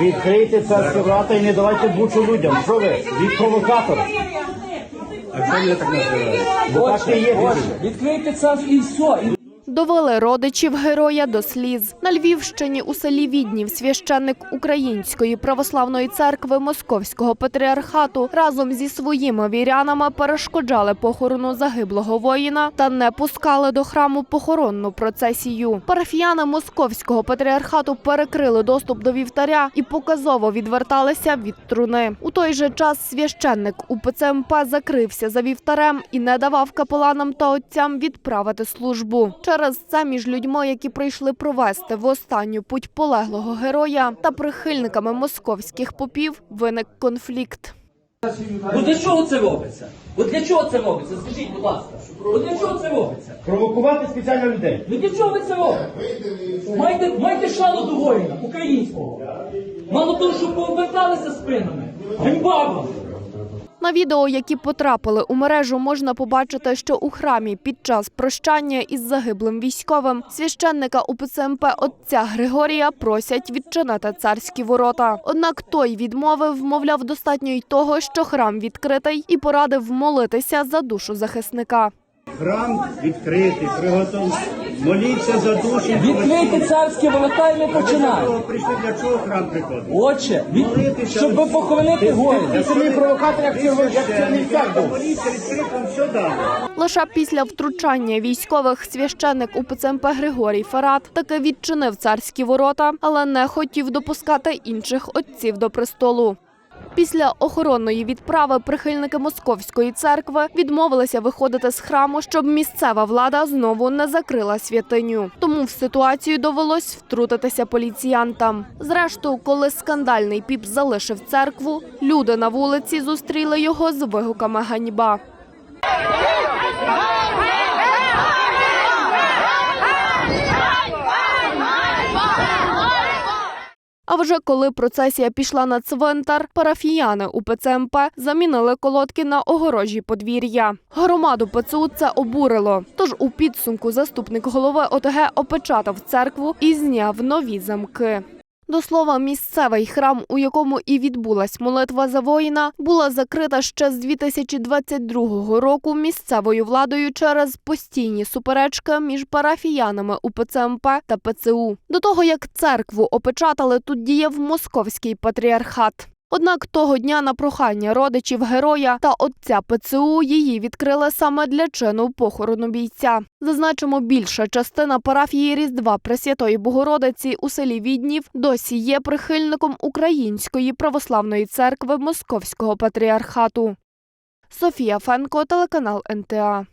Відкрийте царські врата і не давайте бучу людям. Що ви? Від провокатора. А чому я так називають? Бо так і є. Відкрийте це і все. Довели родичів героя до сліз. На Львівщині у селі Віднів священник Української православної церкви Московського патріархату разом зі своїми вірянами перешкоджали похорону загиблого воїна та не пускали до храму похоронну процесію. Парафіяни Московського патріархату перекрили доступ до вівтаря і показово відверталися від труни. У той же час священник УПЦ МП закрився за вівтарем і не давав капеланам та отцям відправити службу. Через це між людьми, які прийшли провести в останню путь полеглого героя, та прихильниками московських попів виник конфлікт. ну для чого це робиться? От для чого це робиться? Скажіть, будь ласка. От для чого це робиться? Провокувати спеціально людей. Ну для чого ви це робите? Майте, майте шану до воїна українського. Мало того, що поверталися спинами. Ганьба вам! На відео, які потрапили у мережу, можна побачити, що у храмі під час прощання із загиблим військовим священника УПЦ МП отця Григорія просять відчинити царські ворота. Однак той відмовив, мовляв, достатньо й того, що храм відкритий, і порадив молитися за душу захисника. Храм відкритий, приготовлений. Моліться за душі. Відкрийте царські ворота і ми починаємо. прийшли, для чого храм приходить? Отче, від... щоб ви похоронити воїна. Ти самий провокатор, як цього. Моліться, відкрити вам все далі. Лише після втручання військових священник УПЦ МП Григорій Фарат таки відчинив царські ворота, але не хотів допускати інших отців до престолу. Після охоронної відправи прихильники московської церкви відмовилися виходити з храму, щоб місцева влада знову не закрила святиню. Тому в ситуацію довелось втрутитися поліціянтам. Зрештою, коли скандальний піп залишив церкву, люди на вулиці зустріли його з вигуками ганьба. А вже коли процесія пішла на цвинтар, парафіяни у ПЦМП замінили колодки на огорожі подвір'я. Громаду ПЦУ це обурило. Тож у підсумку заступник голови ОТГ опечатав церкву і зняв нові замки. До слова, місцевий храм, у якому і відбулась молитва за воїна, була закрита ще з 2022 року місцевою владою через постійні суперечки між парафіянами УПЦ МП та ПЦУ. До того як церкву опечатали, тут діяв московський патріархат. Однак того дня на прохання родичів героя та отця ПЦУ її відкрили саме для чину похорону бійця. Зазначимо, більша частина парафії Різдва Пресвятої Богородиці у селі Віднів досі є прихильником Української православної церкви Московського патріархату. Софія Фенко, телеканал НТА.